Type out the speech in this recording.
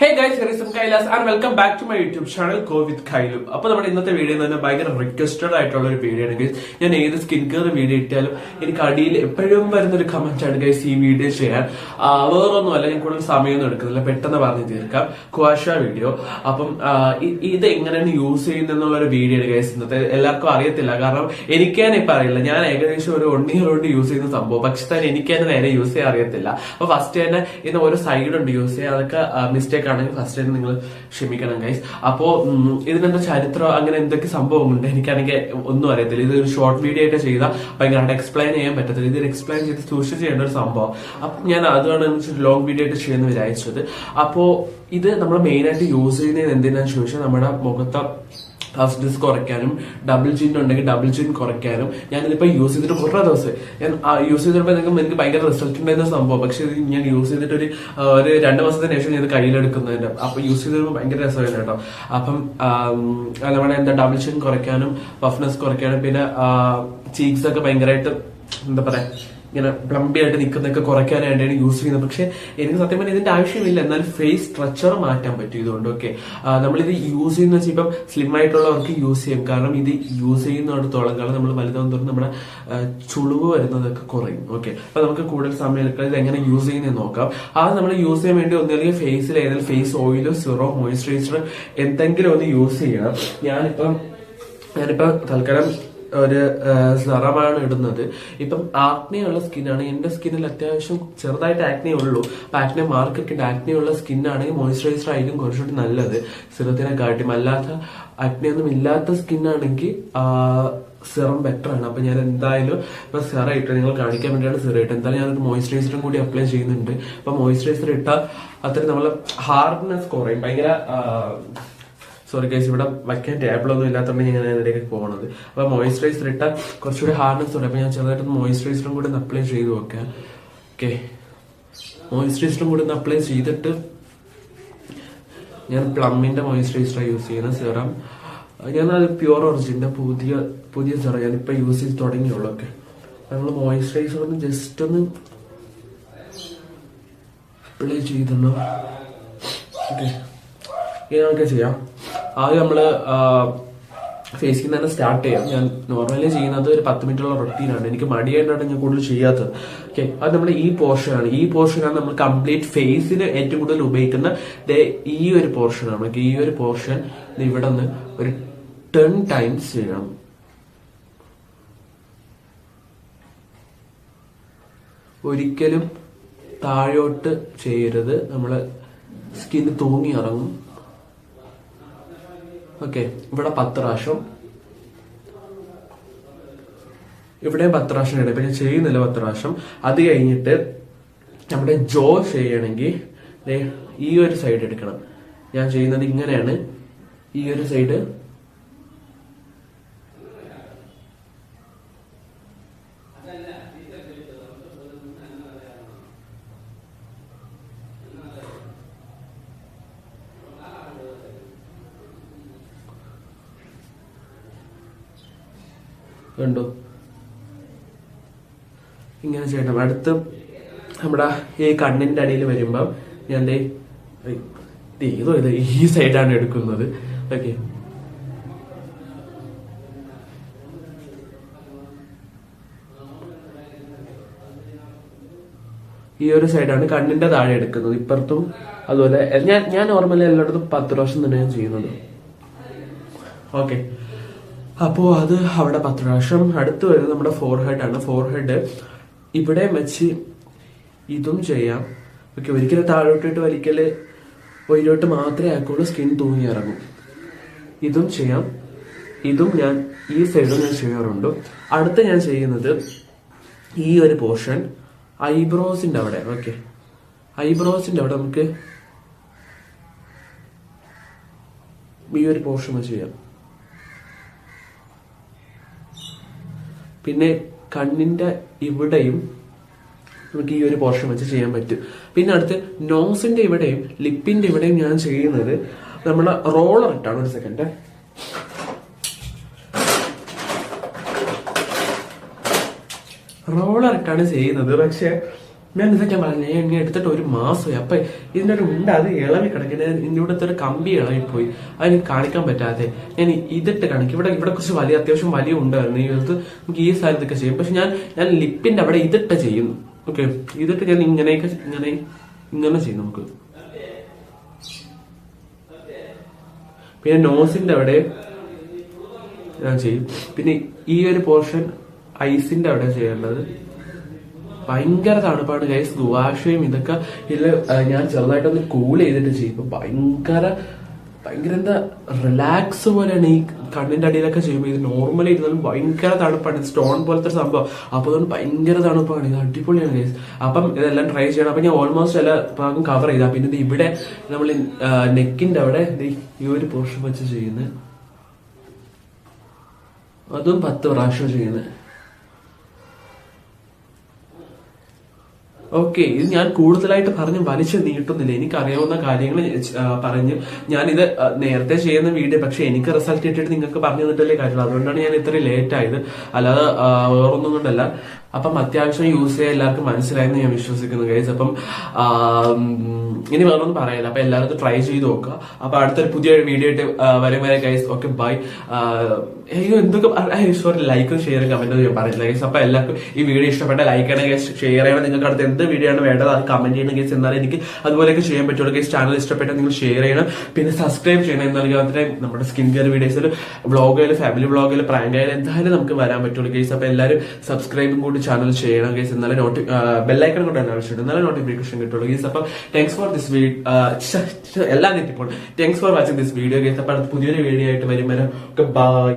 Hey guys here is um Kailas and welcome back to my YouTube channel കോ വിത്ത് അപ്പോൾ അപ്പൊ നമ്മുടെ ഇന്നത്തെ വീഡിയോ എന്ന് തന്നെ ഭയങ്കര റിക്വസ്റ്റഡ് ആയിട്ടുള്ള ഒരു വീഡിയോ ആണ് ഗൈസ് ഞാൻ ഏത് സ്കിൻ കെയർ വീഡിയോ ഇട്ടാലും എനിക്ക് അടിയിൽ എപ്പോഴും വരുന്ന ഒരു കമന്റ് ആണ് ഗൈസ് ഈ വീഡിയോ ചെയ്യാൻ. വേറൊന്നുമല്ല ഞാൻ കൂടുതൽ സമയമൊന്നും എടുക്കുന്നില്ല. പെട്ടെന്ന് പറഞ്ഞു തീർക്കാം. ക്വാഷ വീഡിയോ അപ്പം ഇത് എങ്ങനെയാണ് യൂസ് ചെയ്യുന്നുള്ള ഒരു വീഡിയോ ആണ് ഗൈസ് ഇന്നത്തെ. എല്ലാവർക്കും അറിയത്തില്ല. കാരണം എനിക്ക് ഇപ്പൊ അറിയില്ല. ഞാൻ ഏകദേശം ഒരു വൺ കൊണ്ട് യൂസ് ചെയ്യുന്ന സംഭവം. പക്ഷെ തന്നെ എനിക്ക് നേരെ യൂസ് ചെയ്യാൻ അറിയത്തില്ല. അപ്പൊ ഫസ്റ്റ് തന്നെ ഇന്ന് ഓരോ സൈഡ് ഉണ്ട് യൂസ് ചെയ്യാൻ. അതൊക്കെ മിസ്റ്റേക്ക് ആണെങ്കിൽ ഫസ്റ്റ് തന്നെ നിങ്ങൾ ക്ഷമിക്കണം ഗൈസ് അപ്പോ ഇതിനെന്താ ചരിത്രം അങ്ങനെ എന്തൊക്കെ സംഭവമുണ്ട് എനിക്കാണെങ്കിൽ ഒന്നും അറിയത്തില്ല. ഇത് ഒരു ഷോർട്ട് വീഡിയോ ആയിട്ട് ചെയ്ത ഭയങ്കരമായിട്ട് എക്സ്പ്ലെയിൻ ചെയ്യാൻ പറ്റത്തില്ല. ഇത് എക്സ്പ്ലെയിൻ ചെയ്ത് സൂക്ഷിച്ച് ചെയ്യേണ്ട ഒരു സംഭവം. അപ്പൊ ഞാൻ അതുകൊണ്ട് ലോങ് വീഡിയോ ആയിട്ട് ചെയ്യുമെന്ന് വിചാരിച്ചത്. അപ്പോ ഇത് നമ്മൾ മെയിൻ ആയിട്ട് യൂസ് ചെയ്യുന്നത് എന്തിനാന്ന് ചോദിച്ചാൽ നമ്മുടെ മുഖത്തെ ഫസ്റ്റ്നസ് കുറയ്ക്കാനും ഡബിൾ ചിൻ ഉണ്ടെങ്കിൽ ഡബിൾ ചിൻ കുറയ്ക്കാനും. ഞാനിതിപ്പോ യൂസ് ചെയ്തിട്ട് കുറേ ദിവസം ഞാൻ യൂസ് ചെയ്തപ്പോൾ നിങ്ങൾക്ക് എനിക്ക് ഭയങ്കര റിസൾട്ട് ഉണ്ടായിരുന്ന സംഭവം. പക്ഷെ ഞാൻ യൂസ് ചെയ്തിട്ട് ഒരു ഒരു രണ്ട് മാസത്തിന് ശേഷം ഞാൻ ഇത് കയ്യിലെടുക്കുന്നതിന്റെ അപ്പൊ യൂസ് ചെയ്തപ്പോൾ ഭയങ്കര രസമായിരുന്നു കേട്ടോ. അപ്പം അതേപോലെ എന്താ ഡബിൾ ചിൻ കുറയ്ക്കാനും പഫ്നെസ് കുറയ്ക്കാനും പിന്നെ ചീക്സ് ഒക്കെ ഭയങ്കരമായിട്ട് എന്താ പറയാ ഇങ്ങനെ പ്ലംബി ആയിട്ട് നിൽക്കുന്നതൊക്കെ കുറയ്ക്കാനായിട്ടാണ് യൂസ് ചെയ്യുന്നത്. പക്ഷെ എനിക്ക് സത്യം പറഞ്ഞാൽ ഇതിന്റെ ആവശ്യമില്ല. എന്നാൽ ഫേസ് സ്ട്രക്ചർ മാറ്റാൻ പറ്റും ഇതുകൊണ്ട് ഓക്കെ നമ്മളിത് യൂസ് ചെയ്യുന്ന വെച്ചാൽ ഇപ്പം സ്ലിം ആയിട്ടുള്ളവർക്ക് യൂസ് ചെയ്യും. കാരണം ഇത് യൂസ് ചെയ്യുന്നിടത്തോളം കാലം നമ്മൾ വലുതാവും തോറും നമ്മുടെ ചുളിവ് വരുന്നതൊക്കെ കുറയും ഓക്കെ അപ്പൊ നമുക്ക് കൂടുതൽ സമയം എടുക്കാൻ ഇത് എങ്ങനെ യൂസ് ചെയ്യുന്നത് നോക്കാം. അത് നമ്മൾ യൂസ് ചെയ്യാൻ വേണ്ടി ഒന്നുകിൽ ഫേസിൽ ഏതെങ്കിലും ഫേസ് ഓയിലോ സിറോ മോയിസ്ചറൈസറോ എന്തെങ്കിലും ഒന്ന് യൂസ് ചെയ്യണം. ഞാനിപ്പം ഞാനിപ്പോ തൽക്കാലം ഒരു സെറമാണ് ഇടുന്നത്. ഇപ്പം ആക്നെ ഉള്ള സ്കിന്നാണ്. എന്റെ സ്കിന്നിൽ അത്യാവശ്യം ചെറുതായിട്ട് ആക്നെ ഉള്ളൂ. ആക്നെ മാർക്കൊക്കെ ഉണ്ട് ആക്നെ ഉള്ള സ്കിന്നാണെങ്കിൽ മോയിസ്ചറൈസർ ആയിരിക്കും കുറച്ചുകൂടി നല്ലത്. സിറത്തിനെ കാട്ടി അല്ലാത്ത ആക്നെ ഒന്നും ഇല്ലാത്ത സ്കിന്നാണെങ്കിൽ സിറം ബെറ്റർ ആണ് അപ്പൊ ഞാൻ എന്തായാലും ഇപ്പൊ സിറ ഇട്ട് നിങ്ങൾ കാണിക്കാൻ വേണ്ടിയാണ് സിറ ഇട്ട് എന്തായാലും ഞാനൊരു മോയിസ്ചറൈസറും കൂടി അപ്ലൈ ചെയ്യുന്നുണ്ട്. അപ്പൊ മോയിസ്ചറൈസർ ഇട്ടാൽ അത്രയും നമ്മളെ ഹാർഡ്നെസ് കുറയും. ഭയങ്കര സോറി ഗൈസ് ഇവിടെ വയ്ക്കാൻ ടേബിളൊന്നും ഇല്ലാത്തതുകൊണ്ട് ഞാൻ ഇതിലേക്ക് പോകണത് അപ്പൊ മോയിസ്ചറൈസർ ഇട്ടാൽ കുറച്ചുകൂടി ഹാർഡ്നെസ് ഉണ്ട്. അപ്പോൾ ഞാൻ ചെറുതായിട്ട് മോയിസ്ചറൈസറും കൂടി ഒന്ന് അപ്ലൈ ചെയ്ത് വെക്കാം ഓക്കെ മോയിസ്ചറൈസറും കൂടി ഒന്ന് അപ്ലൈ ചെയ്തിട്ട് ഞാൻ പ്ലമ്മിന്റെ മോയിസ്ചറൈസർ യൂസ് ചെയ്യുന്നത് സിറം ഞാൻ അത് പ്യുവർ ഒറിജിന്റെ പുതിയ പുതിയ സിറം ഞാനിപ്പോൾ യൂസ് ചെയ്ത് തുടങ്ങിയുള്ളൂ. ഒക്കെ നമ്മൾ മോയിസ്ചറൈസർ ഒന്ന് ജസ്റ്റ് ഒന്ന് അപ്ലൈ ചെയ്തല്ലോ ഓക്കെ ഇനി നമുക്ക് ചെയ്യാം. ആദ്യം നമ്മൾ ചെയ്യുന്ന തന്നെ സ്റ്റാർട്ട് ചെയ്യാം. ഞാൻ നോർമലി ചെയ്യുന്നത് ഒരു പത്ത് മിനിറ്റുള്ള റൊട്ടീനാണ് എനിക്ക് മടിയായിട്ടാണ് ഞാൻ കൂടുതൽ ചെയ്യാത്തത്. ഓക്കെ അത് നമ്മൾ ഈ പോർഷനാണ് ഈ പോർഷനാണ് നമ്മൾ കംപ്ലീറ്റ് ഫേസിന് ഏറ്റവും കൂടുതൽ ഉപയോഗിക്കുന്ന ഈ ഒരു പോർഷനാണ് ഓക്കെ ഈ ഒരു പോർഷൻ ഇവിടെ നിന്ന് ഒരു ടെൻ ടൈംസ് ചെയ്യണം. ഒരിക്കലും താഴോട്ട് ചെയ്യരുത്. നമ്മൾ സ്കിൻ തൂങ്ങി ഇറങ്ങും. ഓക്കെ ഇവിടെ പത്ത് പ്രാവശ്യം ഇവിടെ പത്ത് പ്രാവശ്യം ഇടും. ഇപ്പൊ ഞാൻ ചെയ്യുന്നില്ല പത്ത് പ്രാവശ്യം അത് കഴിഞ്ഞിട്ട് നമ്മുടെ ജോ ചെയ്യണമെങ്കിൽ ഈ ഒരു സൈഡ് എടുക്കണം. ഞാൻ ചെയ്യുന്നത് ഇങ്ങനെയാണ്. ഈ ഒരു സൈഡ് കണ്ടോ. ഇങ്ങനെ ചെയ്യണം. അടുത്ത് നമ്മുടെ ഈ കണ്ണിന്റെ അടിയിൽ വരുമ്പം ഞാൻ ദേ ഏതോ ഈ സൈഡാണ് എടുക്കുന്നത്. ഓക്കെ. ഈ ഒരു സൈഡാണ് കണ്ണിന്റെ താഴെ എടുക്കുന്നത്. ഇപ്പുറത്തും അതുപോലെ ഞാൻ ഞാൻ നോർമലി എല്ലായിടത്തും പത്ത് പ്രാവശ്യം തന്നെ ഞാൻ ചെയ്യുന്നത് ഓക്കെ. അപ്പോ അത് അവിടെ പത്ത് പ്രാവശ്യം അടുത്ത് വരുന്നത് നമ്മുടെ ഫോർ ഹെഡ് ആണ്. ഫോർ ഹെഡ് ഇവിടെ വെച്ച് ഇതും ചെയ്യാം. ഓക്കെ ഒരിക്കലും താഴോട്ടിട്ട് വലിക്കൽ ഒയിലോട്ട് മാത്രമേ ആക്കുള്ളൂ സ്കിൻ തൂങ്ങി ഇറങ്ങും. ഇതും ചെയ്യാം. ഇതും ഞാൻ ഈ സൈഡും ഞാൻ ചെയ്യാറുണ്ട്. അടുത്ത ഞാൻ ചെയ്യുന്നത് ഈ ഒരു പോർഷൻ ഐബ്രോസിന്റെ അവിടെ ഓക്കെ. ഐബ്രോസിന്റെ അവിടെ നമുക്ക് ഈ ഒരു പോർഷൻ ചെയ്യാം. പിന്നെ കണ്ണിന്റെ ഇവിടെയും നമുക്ക് ഈ ഒരു പോർഷൻ വെച്ച് ചെയ്യാൻ പറ്റും. പിന്നെ അടുത്ത് നോസിന്റെ ഇവിടെയും ലിപ്പിന്റെ ഇവിടെയും ഞാൻ ചെയ്യുന്നത് നമ്മളെ റോളർ ഇട്ടാണ് ഒരു സെക്കൻഡ് റോളർ ഇട്ടാണ് ചെയ്യുന്നത്. പക്ഷെ ഞാൻ ഇതൊക്കെ പറഞ്ഞു ഞാൻ ഇങ്ങനെ എടുത്തിട്ട് ഒരു മാസമായി. അപ്പൊ ഇതിന്റെ ഒരു ഉണ്ട് അത് ഇളവി കിടക്കുന്നത് ഇവിടുത്തെ ഒരു കമ്പി ഇളവിപ്പോയി അതിന് കാണിക്കാൻ പറ്റാതെ ഞാൻ ഇതിട്ട് കാണിക്കും. ഇവിടെ ഇവിടെ കുറച്ച് വലിയ അത്യാവശ്യം വലിയ ഉണ്ടായിരുന്നു ഈ അടുത്ത് നമുക്ക് ഈ സ്ഥലത്തൊക്കെ ചെയ്യും. പക്ഷെ ഞാൻ ഞാൻ ലിപ്പിന്റെ അവിടെ ഇതിട്ട് ചെയ്യുന്നു. ഓക്കെ? ഇതിട്ട് ഞാൻ ഇങ്ങനെയൊക്കെ ഇങ്ങനെ ഇങ്ങനെ ചെയ്യും നമുക്ക്. പിന്നെ നോസിന്റെ അവിടെ ഞാൻ ചെയ്യും. പിന്നെ ഈ ഒരു പോർഷൻ ഐസിന്റെ അവിടെ ചെയ്യേണ്ടത് ഭയങ്കര തണുപ്പാണ് ഗൈസ് ഗുവാഷയും ഇതൊക്കെ ഇല്ല ഞാൻ ചെറുതായിട്ടൊന്ന് കൂൾ ചെയ്തിട്ട് ചെയ്യും. ഭയങ്കര ഭയങ്കര എന്താ റിലാക്സ് പോലെയാണ് ഈ കണ്ണിന്റെ അടിയിലൊക്കെ ചെയ്യുമ്പോൾ ഇത് നോർമലി ഇരുന്നാലും ഭയങ്കര തണുപ്പാണ്. സ്റ്റോൺ പോലത്തെ സംഭവം. അപ്പൊ അതുകൊണ്ട് ഭയങ്കര തണുപ്പാണ്. ഇത് അടിപൊളിയാണ് ഗൈസ് അപ്പം ഇതെല്ലാം ട്രൈ ചെയ്യണം. അപ്പൊ ഞാൻ ഓൾമോസ്റ്റ് എല്ലാ ഭാഗം കവർ ചെയ്താ. പിന്നെ ഇത് ഇവിടെ നമ്മൾ നെക്കിന്റെ അവിടെ ഈ ഒരു പോർഷൻ വെച്ച് ചെയ്യുന്നത് അതും പത്ത് പ്രാവശ്യം ചെയ്യുന്നത് ഓക്കെ ഇത് ഞാൻ കൂടുതലായിട്ട് പറഞ്ഞ് വലിച്ചു നീട്ടുന്നില്ല. എനിക്ക് അറിയാവുന്ന കാര്യങ്ങൾ പറഞ്ഞ് ഇത് നേരത്തെ ചെയ്യുന്ന വീഡിയോ പക്ഷെ എനിക്ക് റിസൾട്ട് കിട്ടിയിട്ട് നിങ്ങൾക്ക് പറഞ്ഞു തന്നിട്ടല്ലേ കാര്യമുള്ളൂ. അതുകൊണ്ടാണ് ഞാൻ ഇത്രയും ലേറ്റ് ആയത്. അല്ലാതെ വേറൊന്നും കൊണ്ടല്ല. അപ്പം അത്യാവശ്യം യൂസ് ചെയ്യാൻ എല്ലാവർക്കും മനസ്സിലായെന്ന് ഞാൻ വിശ്വസിക്കുന്നു ഗൈസ് അപ്പം ഇനി വേറൊന്നും പറയില്ല അപ്പൊ എല്ലാവരും ട്രൈ ചെയ്ത് നോക്കുക. അപ്പൊ അടുത്തൊരു പുതിയ വീഡിയോ ആയിട്ട് വരും വരെ ഗൈസ് ഓക്കെ ബൈ അയ്യോ എന്തൊക്കെ സോറി ലൈക്കും ഷെയറും കമന്റും ഞാൻ പറയില്ല ഗൈസ് അപ്പൊ എല്ലാവർക്കും ഈ വീഡിയോ ഇഷ്ടപ്പെട്ട ലൈക്ക് ചെയ്യണം ഗൈസ് ഷെയർ ചെയ്യണം. നിങ്ങൾക്ക് അടുത്ത് എന്ത് വീഡിയോ ആണ് വേണ്ടത് അത് കമന്റ് ചെയ്യണം ഗൈസ് എന്നാലും എനിക്ക് അതുപോലെയൊക്കെ ചെയ്യാൻ പറ്റുള്ളൂ ഗൈസ് ചാനൽ ഇഷ്ടപ്പെട്ടാൽ നിങ്ങൾ ഷെയർ ചെയ്യണം. പിന്നെ സബ്സ്ക്രൈബ് ചെയ്യണം. എന്നാലും മാത്രമേ നമ്മുടെ സ്കിൻ കെയർ വീഡിയോസിൽ വ്ളോഗിൽ ഫാമിലി വ്ളോഗിൽ പ്രാങ്ക് ആയാലും എന്തായാലും നമുക്ക് വരാൻ പറ്റുള്ളൂ ഗൈസ് അപ്പൊ എല്ലാവരും സബ്സ്ക്രൈബും കൂടി ചാനൽ ചെയ്യണം ഗൈസ് നല്ല നോട്ടി ബെല്ലൈക്കൺ കൊണ്ട് തന്നെ ആവശ്യമുണ്ട് നല്ല നോട്ടിഫിക്കേഷൻ കിട്ടുള്ളൂ ഗൈസ് അപ്പൊ താങ്ക്സ് ഫോർ ദിസ് വീഡിയോ എല്ലാം തെറ്റിപ്പോൾ thanks for watching this video guys അപ്പൊ പുതിയൊരു വീഡിയോ ആയിട്ട് വരും. വരെ. ബൈ